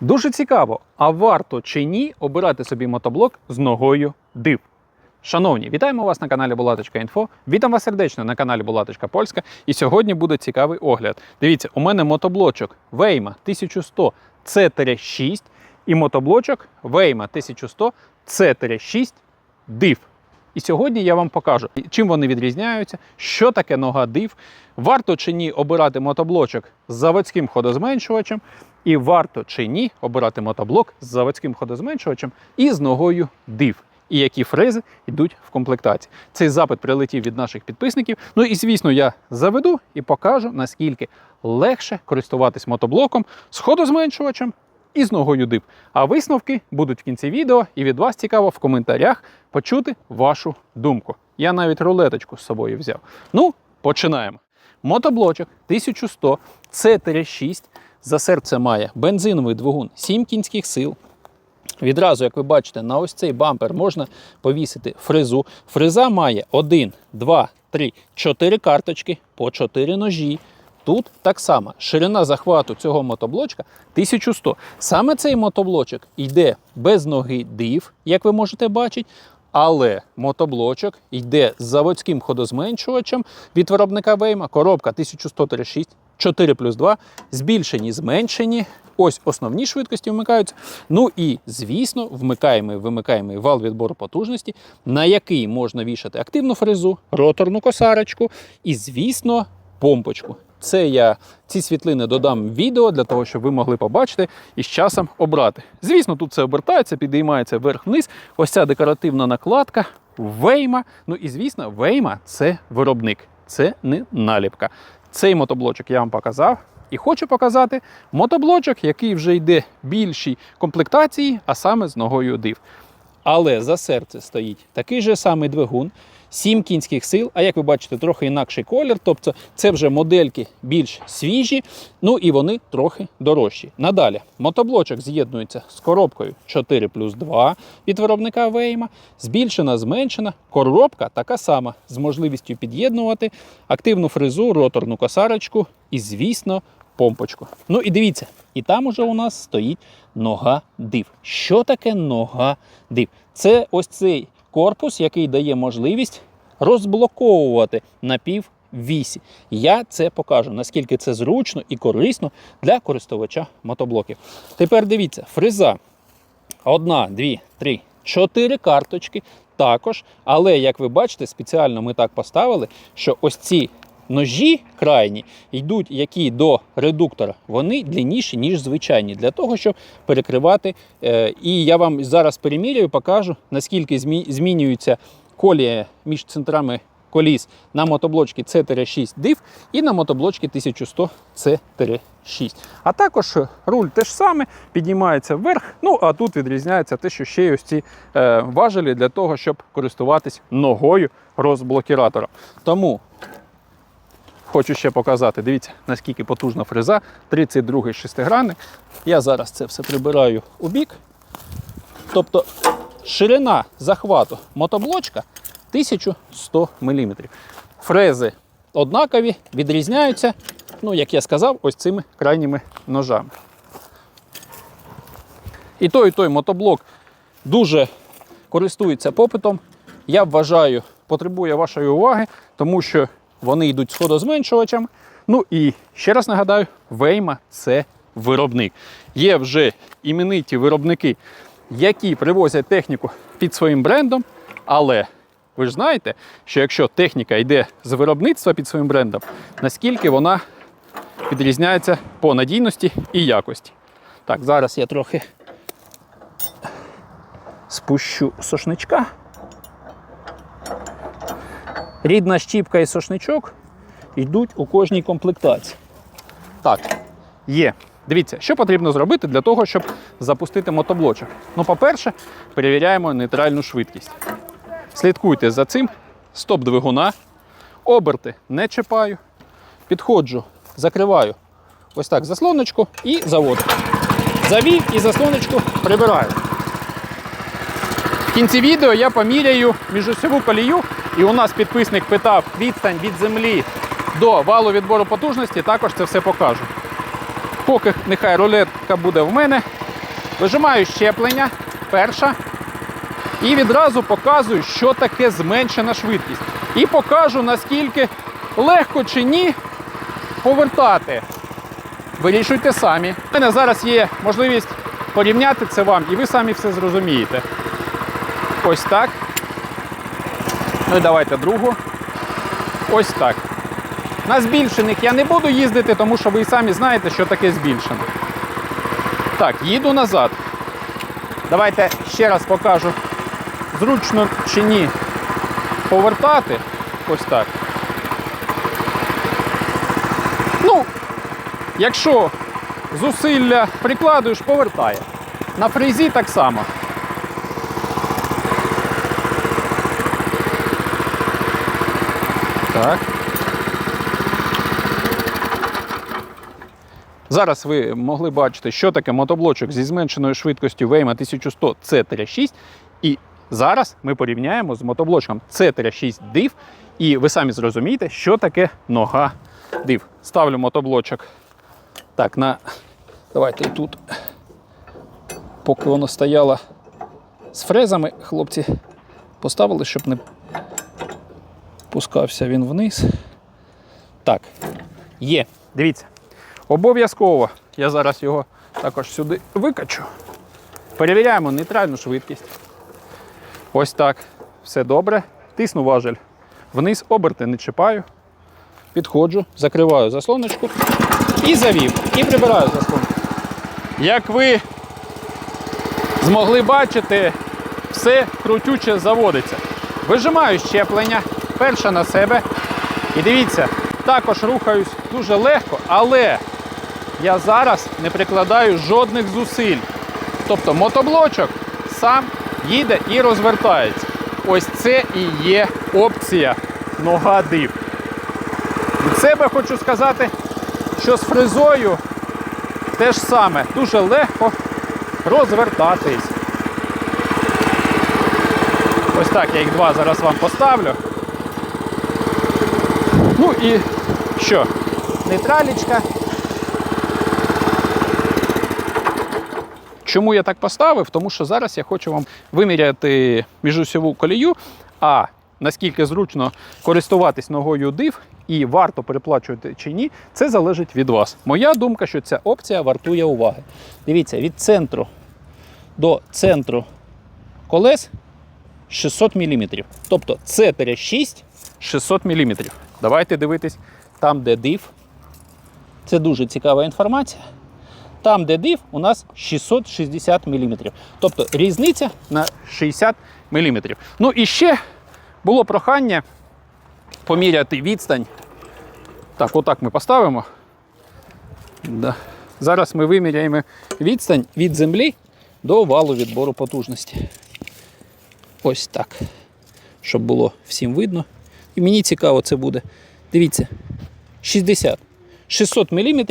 Дуже цікаво, а варто чи ні обирати собі мотоблок з ногою див. Шановні, вітаємо вас на каналі Булаточка.Інфо. Вітам вас сердечно на каналі Булаточка Польська. І сьогодні буде цікавий огляд. Дивіться, у мене мотоблочок Вейма 1100 C-6 і мотоблочок Вейма 1100 C-6 DIV. І сьогодні я вам покажу, чим вони відрізняються, що таке нога див, варто чи ні обирати мотоблочок з заводським ходозменшувачем, і варто чи ні обирати мотоблок з заводським ходозменшувачем і з ногою див. І які фрези йдуть в комплектації. Цей запит прилетів від наших підписників. Ну і звісно, я заведу і покажу, наскільки легше користуватись мотоблоком з ходозменшувачем і з ногою див. А висновки будуть в кінці відео, і від вас цікаво в коментарях почути вашу думку. Я навіть рулеточку з собою взяв. Ну, починаємо. Мотоблочок 1100 C-6 за серце має бензиновий двигун 7 кінських сил. Відразу, як ви бачите, на ось цей бампер можна повісити фрезу. Фреза має 1, 2, 3, 4 карточки по 4 ножі. Тут так само ширина захвату цього мотоблочка 1100. Саме цей мотоблочок йде без ноги див, як ви можете бачити. Але мотоблочок йде з заводським ходозменшувачем від виробника Вейма. Коробка 1136, 4 плюс 2, збільшені, зменшені. Ось основні швидкості вмикаються. Ну і, звісно, вмикаємо і вимикаємо вал відбору потужності, на який можна вішати активну фрезу, роторну косарочку і, звісно, помпочку. Це я ці світлини додам в відео для того, щоб ви могли побачити і з часом обрати. Звісно, тут це обертається, підіймається вверх-вниз. Ось ця декоративна накладка Вейма. Ну і звісно, Вейма це виробник, це не наліпка. Цей мотоблочок я вам показав. І хочу показати мотоблочок, який вже йде більшій комплектації, а саме з ногою див. Але за серце стоїть такий же самий двигун, 7 кінських сил, а як ви бачите, трохи інакший колір. Тобто це вже модельки більш свіжі, ну і вони трохи дорожчі. Надалі мотоблочок з'єднується з коробкою 4 плюс 2 від виробника Вейма. Збільшена, зменшена. Коробка така сама з можливістю під'єднувати активну фрезу, роторну косарочку і, звісно, помпочку. Ну і дивіться, і там уже у нас стоїть нога див. Що таке нога див? Це ось цей корпус, який дає можливість розблоковувати напів вісі. Я це покажу, наскільки це зручно і корисно для користувача мотоблоків. Тепер дивіться, фреза. Одна, дві, три, чотири карточки також. Але, як ви бачите, спеціально ми так поставили, що ось ці ножі крайні йдуть, які до редуктора, вони длинніші, ніж звичайні, для того, щоб перекривати. Е, і я вам зараз перемірюю, покажу, наскільки змі- змінюється колія між центрами коліс на мотоблочці C-6 DIV і на мотоблочці 1100 C-6. А також руль теж саме піднімається вверх. Ну а тут відрізняється те, що ще й ось ці е, важелі для того, щоб користуватись ногою розблокіратором. Тому Хочу ще показати, дивіться, наскільки потужна фреза, 32-й шестигранник. Я зараз це все прибираю у бік. Тобто ширина захвату мотоблочка 1100 мм. Фрези однакові, відрізняються, ну, як я сказав, ось цими крайніми ножами. І той, і той мотоблок дуже користується попитом. Я вважаю, потребує вашої уваги, тому що вони йдуть з ходозменшувачем. Ну і ще раз нагадаю, Вейма це виробник. Є вже імениті виробники, які привозять техніку під своїм брендом, але ви ж знаєте, що якщо техніка йде з виробництва під своїм брендом, наскільки вона відрізняється по надійності і якості. Так, зараз я трохи спущу сошничка. Рідна щіпка і сошничок йдуть у кожній комплектації. Так, є. Дивіться, що потрібно зробити для того, щоб запустити мотоблочок. Ну, по-перше, перевіряємо нейтральну швидкість. Слідкуйте за цим. Стоп двигуна. Оберти не чіпаю. Підходжу, закриваю ось так заслоночку і заводжу. Завів і заслоночку прибираю. В кінці відео я поміряю міжосьову колію, і у нас підписник питав відстань від землі до валу відбору потужності, також це все покажу. Поки нехай рулетка буде в мене. Вижимаю щеплення. Перша. І відразу показую, що таке зменшена швидкість. І покажу, наскільки легко чи ні повертати. Вирішуйте самі. У мене зараз є можливість порівняти це вам, і ви самі все зрозумієте. Ось так. Ну і давайте другу. Ось так. На збільшених я не буду їздити, тому що ви і самі знаєте, що таке збільшено. Так, їду назад. Давайте ще раз покажу, зручно чи ні повертати. Ось так. Ну, якщо зусилля прикладуєш, повертає. На фрезі так само. Так. Зараз ви могли бачити, що таке мотоблочок зі зменшеною швидкістю Вейма 1100 C-6. І зараз ми порівняємо з мотоблочком C-6 DIV. І ви самі зрозумієте, що таке нога DIV. Ставлю мотоблочок так на. Давайте тут. Поки воно стояло з фрезами, хлопці поставили, щоб не пускався він вниз. Так, є. Дивіться. Обов'язково я зараз його також сюди викачу. Перевіряємо нейтральну швидкість. Ось так. Все добре. Тисну важель вниз, оберти не чіпаю. Підходжу, закриваю заслоночку і завів. І прибираю заслонку. Як ви змогли бачити, все крутюче заводиться. Вижимаю щеплення, перше на себе. І дивіться, також рухаюсь дуже легко, але я зараз не прикладаю жодних зусиль. Тобто мотоблочок сам їде і розвертається. Ось це і є опція нога див. Від себе хочу сказати, що з фрезою те ж саме, дуже легко розвертатись. Ось так я їх два зараз вам поставлю. Ну і що? Нейтралічка. Чому я так поставив? Тому що зараз я хочу вам виміряти міжусьову колію, а наскільки зручно користуватись ногою див і варто переплачувати чи ні, це залежить від вас. Моя думка, що ця опція вартує уваги. Дивіться, від центру до центру колес 600 мм. Тобто це 6 600 мм. Давайте дивитись там, де див. Це дуже цікава інформація. Там, де див, у нас 660 мм. Тобто різниця на 60 мм. Ну і ще було прохання поміряти відстань. Так, отак ми поставимо. Да. Зараз ми виміряємо відстань від землі до валу відбору потужності. Ось так. Щоб було всім видно. І мені цікаво це буде. Дивіться, 60. 600 мм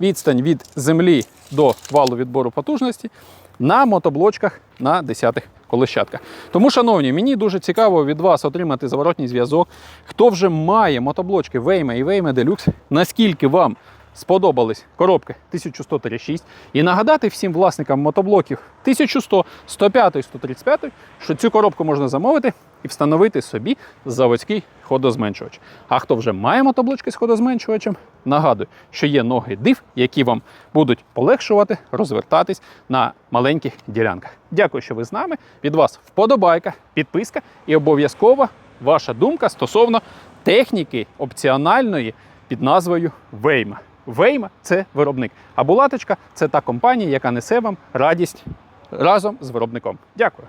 відстань від землі до валу відбору потужності на мотоблочках на 10-х колищатках. Тому, шановні, мені дуже цікаво від вас отримати зворотній зв'язок. Хто вже має мотоблочки Вейма і Вейма Deluxe, наскільки вам сподобались коробки 1100-6 і нагадати всім власникам мотоблоків 1100, 105, 135, що цю коробку можна замовити і встановити собі заводський ходозменшувач. А хто вже має мотоблочки з ходозменшувачем, нагадую, що є ноги див, які вам будуть полегшувати розвертатись на маленьких ділянках. Дякую, що ви з нами. Від вас вподобайка, підписка і обов'язково ваша думка стосовно техніки опціональної під назвою Вейма. Вейма це виробник, а булаточка це та компанія, яка несе вам радість разом з виробником. Дякую.